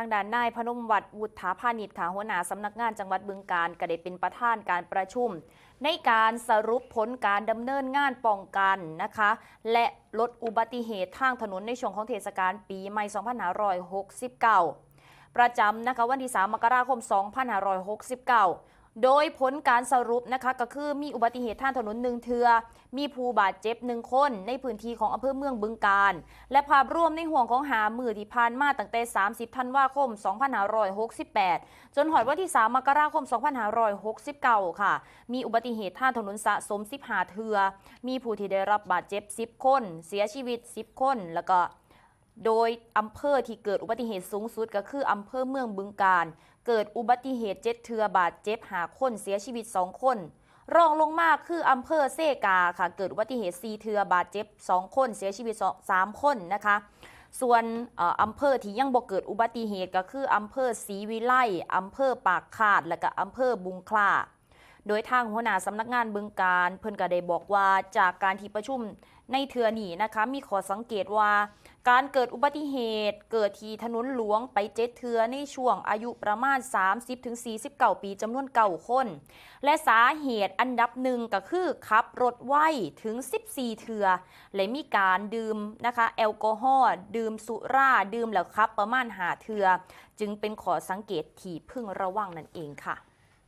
ทางด้านนายพนมวัดวุฒาพาณิชย์ค่ะหัวหน้าสำนักงานจังหวัดบึงกาฬก็ได้เป็นประธานการประชุม ในการสรุปผลการดำเนินงานป้องกันนะคะ และลดอุบัติเหตุทางถนนในช่วงของเทศกาลปีใหม่ 2569 ประจำนะคะวันที่ 3 มกราคม 2569 โดยผลการสรุปนะคะก็คือมีอุบัติเหตุทางถนนหนึ่งเทือ มีผู้บาดเจ็บหนึ่งคนในพื้นที่ของอำเภอเมืองบึงกาฬและภาพรวมในห่วงของหามือที่ผ่านมาตั้งแต่ 30 ธันวาคม 2568 จนหอดวันที่ 3 มกราคม 2569 ค่ะ มีอุบัติเหตุทางถนนสะสม 15 เทือ มีผู้ที่ได้รับบาดเจ็บ 10 คน เสียชีวิต 10 คน แล้วก็ โดยอำเภอที่เกิดอุบัติเหตุสูงสุดก็คืออำเภอเมืองบึงกาฬเกิดอุบัติเหตุเจ็ดเทือบาดเจ็บหาคนเสียชีวิต2คน รองลงมาคืออำเภอเซกาค่ะ เกิดอุบัติเหตุ4เทือบาดเจ็บ2คน เสียชีวิต2 3คนนะคะ ส่วนเอ่ออำเภอที่ยังบ่เกิดอุบัติเหตุก็คืออำเภอศรีวิไลอำเภอปากคาด และก็อำเภอบุงคลา โดยทางหัวหน้าสำนักงานบึงการ เพิ่นก็ได้บอกว่าจากการที่ประชุมในเทือนี้นะคะมีขอสังเกตว่าการเกิดอุบัติเหตุ เกิดที่ถนนหลวงไปเจ็ดเทือในช่วงอายุประมาณ 30-49 ปีจำนวนเก่าคน และสาเหตุอันดับหนึ่งก็คือขับรถไวถึง 14 เทือและมีการดื่มนะคะแอลกอฮอล์ดื่มสุราดื่มแล้วขับประมาณหาเทือ จึงเป็นขอสังเกตที่พึงระวังนั่นเองค่ะ